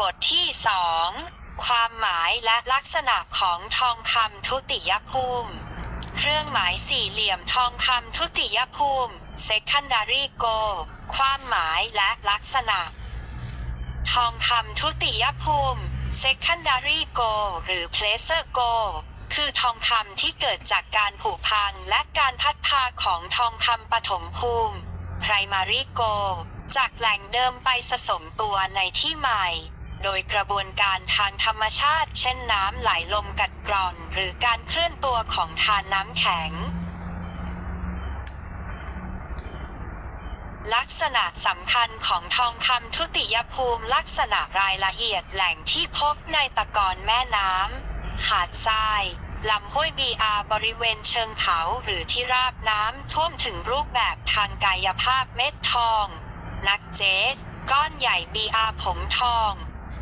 บทที่สองความหมายและลักษณะของทองคำทุติยภูมิ เครื่องหมายสี่เหลี่ยมทองคำทุติยภูมิ secondary goal ความหมายและลักษณะ ทองคำทุติยภูมิ secondary goal หรือ placer goal คือทองคำที่เกิดจากการผุพังและการพัดพาของทองคำปฐมภูมิ primary goal จากแหล่งเดิมไปสะสมตัวในที่ใหม่ โดยกระบวนการทางธรรมชาติ เช่นน้ำไหลลมกัดกร่อน หรือการเคลื่อนตัวของทานน้ำแข็ง ลักษณะสำคัญของทองคำทุติยภูมิลักษณะรายละเอียดแหล่งที่พบในตะกอนแม่น้ำหาดทรายลำห้วยบีอาบริเวณเชิงเขาหรือที่ราบน้ำท่วมถึงรูปแบบทางกายภาพเม็ดทอง นักเจดก้อนใหญ่บีอาผงทอง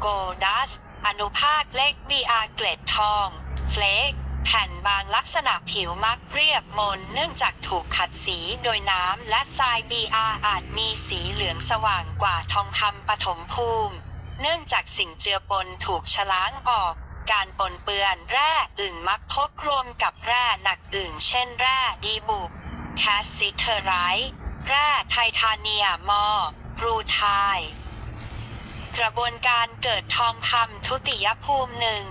โกดัส อนุภาคเล็กบีอาเกล็ดทอง เฟลกแผ่นบางลักษณะผิวมักเรียบมนเนื่องจากถูกขัดสีโดยน้ำและทราย BR อาจมีสีเหลืองสว่างกว่าทองคำปฐมภูมิ เนื่องจากสิ่งเจือปนถูกชะล้างออกการปนเปื้อนแร่อื่นมักพบรวมกับแร่หนักอื่น เช่นแร่ดีบุกแคสซิเทอไรต์แร่ไททาเนียมอรูไทย กระบวนการเกิดทองคำทุติยภูมิหนึ่ง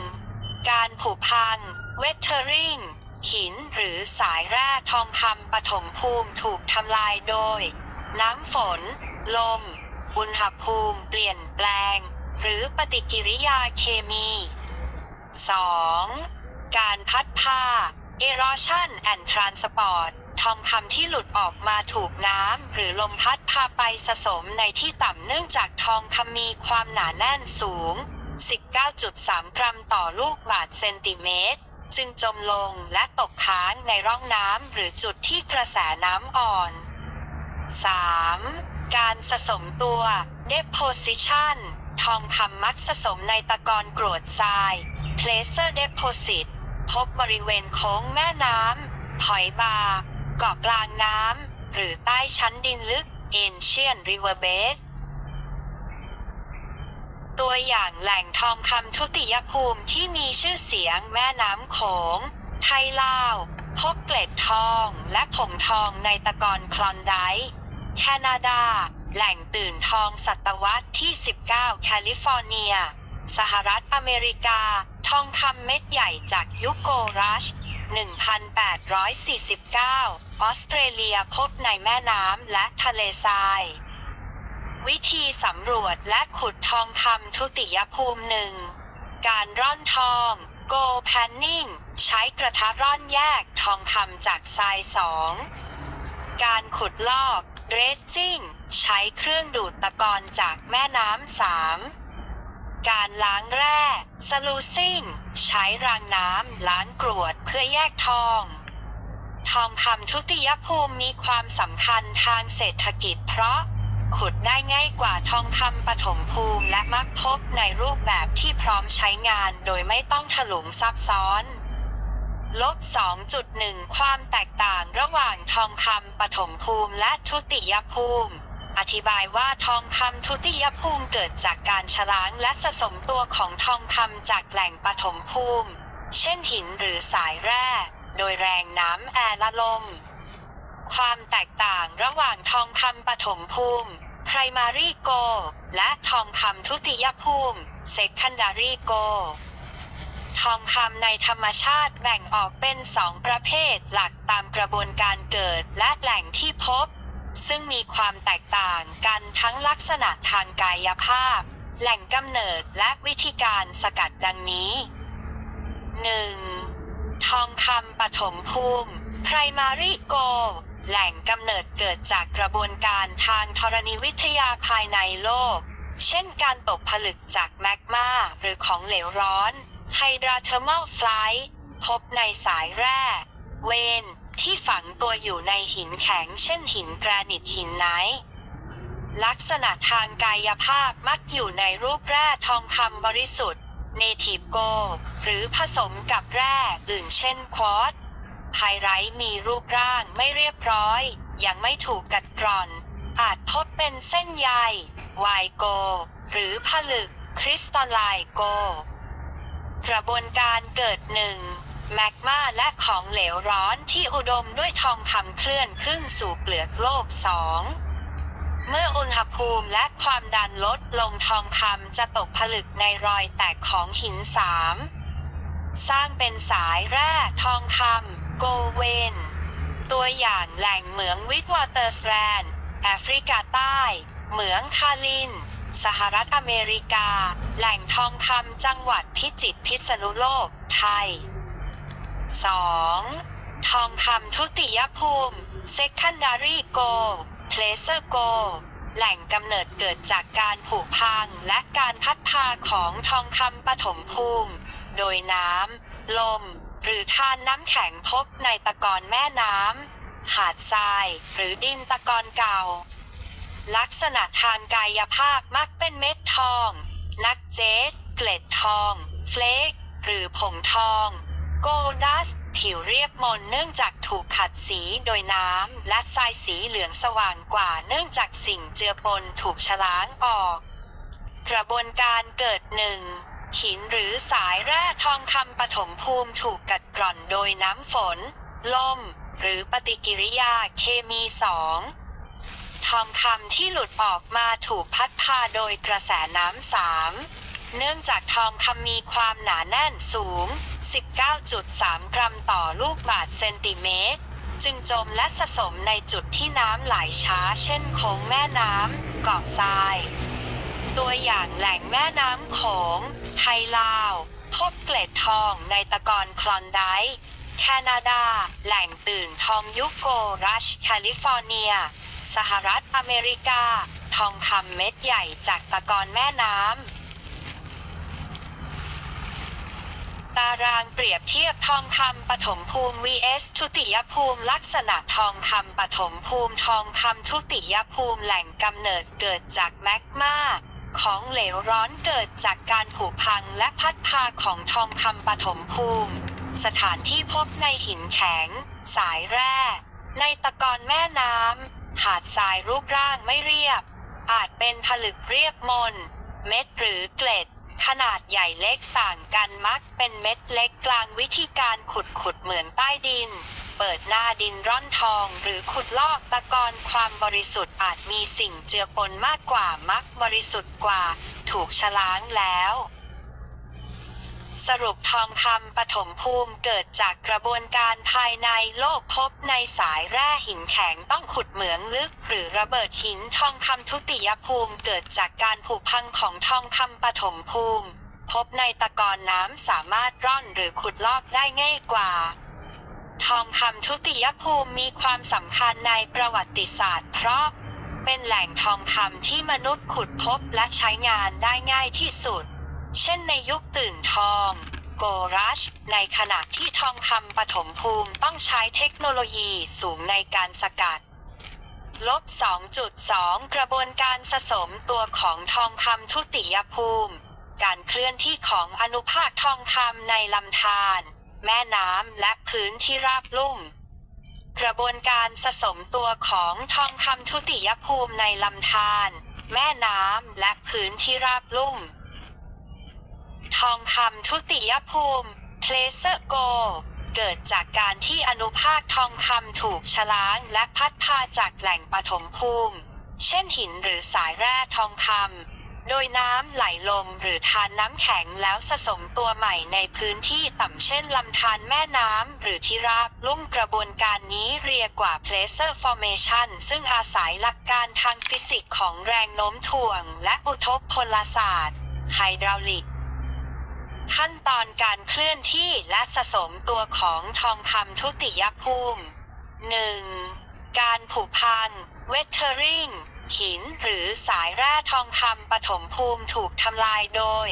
การผุพังเวทเทอริงหินหรือสายแร่ทองคำปฐมภูมิถูกทำลายโดย น้ำฝน ลม อุณหภูมิเปลี่ยนแปลง หรือปฏิกิริยาเคมี 2. การพัดพา erosion and transport ทองคำที่หลุดออกมาถูกน้ำหรือลมพัดพาไปสะสมในที่ต่ำเนื่องจากทองคำมีความหนาแน่นสูง 19.3 กรัมต่อลูกบาทเซนติเมตร จึงจมลงและตกค้างในร่องน้ำหรือจุดที่กระแสน้ำอ่อน 3. การสะสมตัว deposition ทองคำมักสะสมในตะกอนกรวดทราย placer deposit พบบริเวณโค้งแม่น้ำหอยบาร์ เกาะกลางน้ำ หรือใต้ชั้นดินลึก ancient riverbed ตัวอย่างแหล่งทองคำทุติยภูมิที่มีชื่อเสียงแม่น้ำโขง ไทยลาว พบเกล็ดทองและผงทองในตะกอนคลอนไดแคนาดา แหล่งตื่นทองศตวรรษที่ 19 แคลิฟอร์เนีย สหรัฐอเมริกา ทองคำเม็ดใหญ่จากยุโกรัช 1849 ออสเตรเลียพบในแม่น้ำและทะเลทราย วิธีสำรวจและขุดทองคำทุติยภูมิหนึ่ง การร่อนทอง go panning ใช้กระทะร่อนแยกทองคำจากทรายสอง การขุดลอก dredging ใช้เครื่องดูดตะกอนจากแม่น้ำสามการล้างแร่ sluicing ใช้รางน้ำล้างกรวด เพื่อแยกทอง ทองคำทุติยภูมิมีความสำคัญทางเศรษฐกิจเพราะ ขุดได้ง่ายกว่าทองคำปฐมภูมิและมักพบในรูปแบบที่พร้อมใช้งานโดยไม่ต้องถลุงซับซ้อนลบ 2.1 ความแตกต่างระหว่างทองคำปฐมภูมิและทุติยภูมิ อธิบายว่าทองคำทุติยภูมิเกิดจากการฉล้างและสะสมตัวของทองคำจากแหล่งปฐมภูมิ เช่นหินหรือสายแร่ โดยแรงน้ำแอร์ละลม ความแตกต่างระหว่างทองคำปฐมภูมิ primary gold และทองคำทุติยภูมิ secondary gold ทองคำในธรรมชาติแบ่งออกเป็นสองประเภทหลักตามกระบวนการเกิดและแหล่งที่พบ ซึ่งมีความแตกต่างกันทั้งลักษณะทางกายภาพ แหล่งกำเนิดและวิธีการสกัดดังนี้ 1. ทองคำปฐมภูมิ primary go แหล่งกำเนิดเกิดจากกระบวนการทางธรณีวิทยาภายในโลก เช่นการตกผลึกจากแมกมาหรือของเหลวร้อนไฮดราเทอร์มัลไฟล์พบในสายแร่ เวนที่ฝังตัวอยู่ในหินแข็ง เช่นหินแกรนิตหินไนท์ลักษณะทางกายภาพมักอยู่ในรูปแร่ทองคำบริสุทธิ์ เนทีฟโกหรือผสมกับแร่อื่นเช่นควอตซ์ไพไรท์มีรูปร่างไม่เรียบร้อย ยังไม่ถูกกัดกร่อน อาจพบเป็นเส้นใย ไวโก หรือผลึกคริสตัลไลโก กระบวนการเกิดหนึ่งแมกมาและของเหลวร้อนที่อุดมด้วยทองคำเคลื่อนขึ้นสู่เปลือกโลกสอง เมื่ออุณหภูมิและความดันลดลงทองคำจะตกผลึกในรอยแตกของหินสามสร้างเป็นสายแร่ทองคำโกเวน ตัวอย่างแหล่งเหมืองวิทวอเตอร์สแลนด์แอฟริกาใต้ เหมืองคาลิน สหรัฐอเมริกา แหล่งทองคำจังหวัดพิจิตรพิษณุโลก ไทย 2. ทองคำทุติยภูมิ secondary gold placer gold แหล่งกำเนิดเกิดจากการผุพังและการพัดพาของทองคำปฐมภูมิ โดยน้ำ ลม หรือทานน้ำแข็งพบในตะกอนแม่น้ำ หาดทราย หรือดินตะกอนเก่า ลักษณะทางกายภาพมักเป็นเม็ดทอง นักเจดเกล็ดทอง เฟลกหรือผงทอง โกลดัสผิวเรียบมนเนื่องจากถูกขัดสีโดยน้ำและทรายสีเหลืองสว่างกว่าเนื่องจากสิ่งเจือปนถูกฉล้างออก กระบวนการเกิดหนึ่งหินหรือสายแร่ทองคำปฐมภูมิถูกกัดกร่อนโดยน้ำฝน ลม หรือปฏิกิริยาเคมีสองทองคำที่หลุดออกมาถูกพัดพาโดยกระแสน้ำสาม เนื่องจากทองคำมีความหนาแน่นสูง 19.3 กรัมต่อลูกบาทเซนติเมตร จึงจมและสะสมในจุดที่น้ำไหลช้าเช่นโค้งแม่น้ำเกาะทราย ตัวอย่างแหล่งแม่น้ำโขง ไทยลาว พบเกล็ดทองในตะกอนคลอนไดแคนาดา แหล่งตื่นทองยุโกรัชแคลิฟอร์เนีย สหรัฐอเมริกา ทองคำเม็ดใหญ่จากตะกอนแม่น้ำ ตารางเปรียบเทียบทองคำปฐมภูมิ vs ทุติยภูมิลักษณะทองคำปฐมภูมิทองคำทุติยภูมิแหล่งกำเนิดเกิดจากแมกมาของเหลวร้อนเกิดจากการผุพังและพัดพาของทองคำปฐมภูมิ สถานที่พบในหินแข็ง สายแร่ ในตะกอนแม่น้ำหาดทรายรูปร่างไม่เรียบ อาจเป็นผลึกเรียบมน เม็ดหรือเกล็ด ขนาดใหญ่เล็กต่างกันมักเป็นเม็ดเล็กกลางวิธีการขุดขุดเหมือนใต้ดิน เปิดหน้าดินร่อนทองหรือขุดลอกตะกอนความบริสุทธิ์อาจมีสิ่งเจือปนมากกว่ามักบริสุทธิ์กว่า ถูกฉล้างแล้ว สรุปทองคำปฐมภูมิเกิดจากกระบวนการภายในโลกพบในสายแร่หินแข็งต้องขุดเหมืองลึก หรือระเบิดหินทองคำทุติยภูมิเกิดจากการผุพังของทองคำปฐมภูมิ พบในตะกอนน้ำสามารถร่อนหรือขุดลอกได้ง่ายกว่าทองคำทุติยภูมิมีความสำคัญในประวัติศาสตร์เพราะ เป็นแหล่งทองคำที่มนุษย์ขุดพบและใช้งานได้ง่ายที่สุด เช่นในยุคตื่นทอง โกรัช ในขณะที่ทองคำปฐมภูมิต้องใช้เทคโนโลยีสูงในการสกัดลบ 2.2 กระบวนการสะสมตัวของทองคำทุติยภูมิ การเคลื่อนที่ของอนุภาคทองคำในลำธาร แม่น้ำและพื้นที่ราบลุ่ม กระบวนการสะสมตัวของทองคำทุติยภูมิในลำธาร แม่น้ำและพื้นที่ราบลุ่ม ทองคำทุติยภูมิเพลเซอร์โก เกิดจากการที่อนุภาคทองคำถูกชะล้างและพัดพาจากแหล่งปฐมภูมิ เช่นหินหรือสายแร่ทองคำโดยน้ำไหลลมหรือทานน้ำแข็งแล้วสะสมตัวใหม่ในพื้นที่ต่ำเช่นลำธารแม่น้ำหรือที่ราบลุ่มกระบวนการนี้เรียกว่า Placer Formation ซึ่งอาศัยหลักการทางฟิสิกส์ของแรงโน้มถ่วงและอุทกพลศาสตร์ ไฮดรอลิก ขั้นตอนการเคลื่อนที่และสะสมตัวของทองคำทุติยภูมิ 1. การผุพัง weathering หินหรือสายแร่ทองคำปฐมภูมิถูกทำลายโดย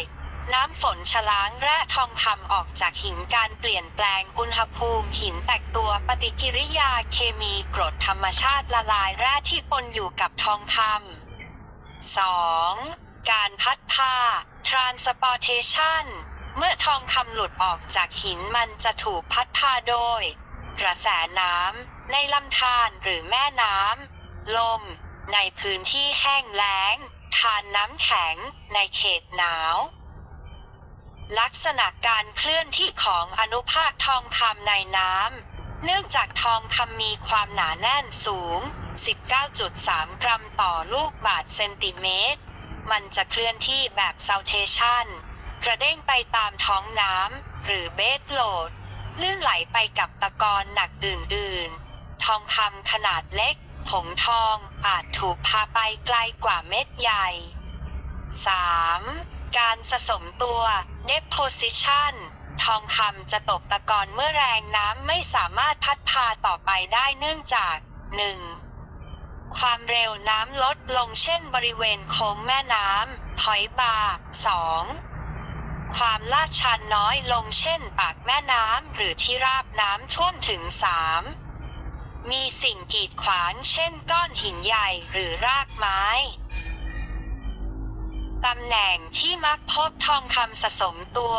น้ำฝนชะล้างแร่ทองคำออกจากหินการเปลี่ยนแปลงอุณหภูมิหินแตกตัวปฏิกิริยาเคมีกรดธรรมชาติละลายแร่ที่ปนอยู่กับทองคำ 2. การพัดพา transportation เมื่อทองคำหลุดออกจากหินมันจะถูกพัดพาโดย กระแสน้ำในลำธารหรือแม่น้ำลม ในพื้นที่แห้งแล้ง ทานน้ำแข็ง ในเขตหนาว ลักษณะการเคลื่อนที่ของอนุภาคทองคำในน้ำเนื่องจากทองคำมีความหนาแน่นสูง 19.3 กรัมต่อลูกบาทเซนติเมตร มันจะเคลื่อนที่แบบเซาเทชัน กระเด้งไปตามท้องน้ำหรือเบสโหลดลื่นไหลไปกับตะกอนหนักอื่นๆ ทองคำขนาดเล็ก ผงทองอาจถูกพาไปไกลกว่าเม็ดใหญ่ 3. การสะสมตัว deposition ทองคำจะตกตะกอนเมื่อแรงน้ำไม่สามารถพัดพาต่อไปได้เนื่องจาก 1. ความเร็วน้ำลดลงเช่นบริเวณโค้งแม่น้ำหอยบา 2. ความลาดชันน้อยลงเช่นปากแม่น้ำหรือที่ราบน้ำท่วมถึง 3. มีสิ่งกีดขวางเช่นก้อนหินใหญ่หรือรากไม้ตำแหน่งที่มักพบทองคำสะสมตัว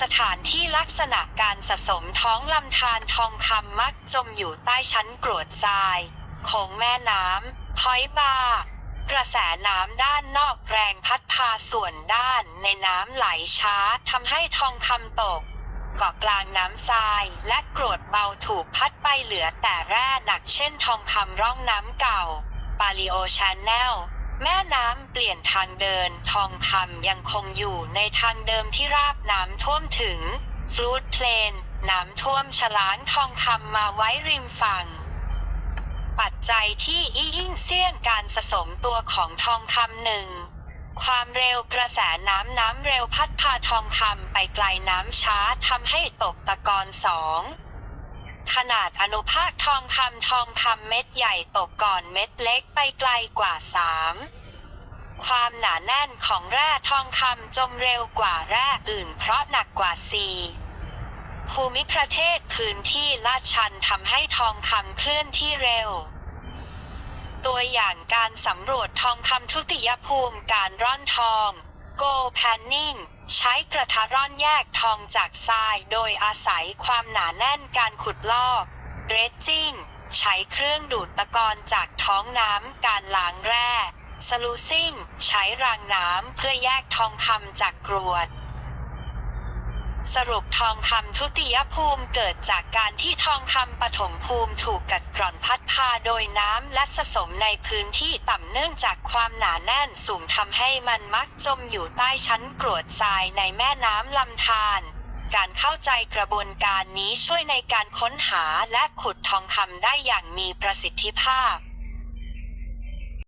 สถานที่ลักษณะการสะสมท้องลำธารทองคำมักจมอยู่ใต้ชั้นกรวดทรายโขงแม่น้ำพอยบาร์ กระแสน้ำด้านนอกแรงพัดพาส่วนด้านในน้ำไหลช้าทำให้ทองคำตกเกาะกลางน้ำทรายและกรวดเบาถูกพัดไปเหลือแต่แร่หนักเช่นทองคำร่องน้ำเก่าปาลิโอชานแนลแม่น้ำเปลี่ยนทางเดินทองคำยังคงอยู่ในทางเดิมที่ราบน้ำท่วมถึงฟลูดเพลนน้ำท่วมฉลางทองคำมาไว้ริมฝั่ง ปัจจัยที่ยิ่งเสี่ยงการสะสมตัวของทองคำหนึ่งความเร็วกระแสน้ำน้ำเร็วพัดพาทองคำไปไกลน้ำช้าทำให้ตกตะกอนสองขนาดอนุภาคทองคำทองคำเม็ดใหญ่ตกก่อนเม็ดเล็กไปไกลกว่า 3. ความหนาแน่นของแร่ทองคำจมเร็วกว่าแร่อื่นเพราะหนักกว่า 4. ภูมิประเทศพื้นที่ลาดชันทำให้ทองคำเคลื่อนที่เร็ว ตัวอย่างการสำรวจทองคำทุติยภูมิการร่อนทอง Go Panning ใช้กระทะร่อนแยกทองจากทรายโดยอาศัยความหนาแน่นการขุดลอก Dredging ใช้เครื่องดูดตะกอนจากท้องน้ำการล้างแร่ Sluicing ใช้รางน้ำเพื่อแยกทองคำจากกรวด สรุปทองคำทุติยภูมิเกิดจากการที่ทองคำปฐมภูมิถูกกัดกร่อนพัดพาโดยน้ำและสะสมในพื้นที่ต่ำเนื่องจากความหนาแน่นสูงทำให้มันมักจมอยู่ใต้ชั้นกรวดทรายในแม่น้ำลำธารการเข้าใจกระบวนการนี้ช่วยในการค้นหาและขุดทองคำได้อย่างมีประสิทธิภาพ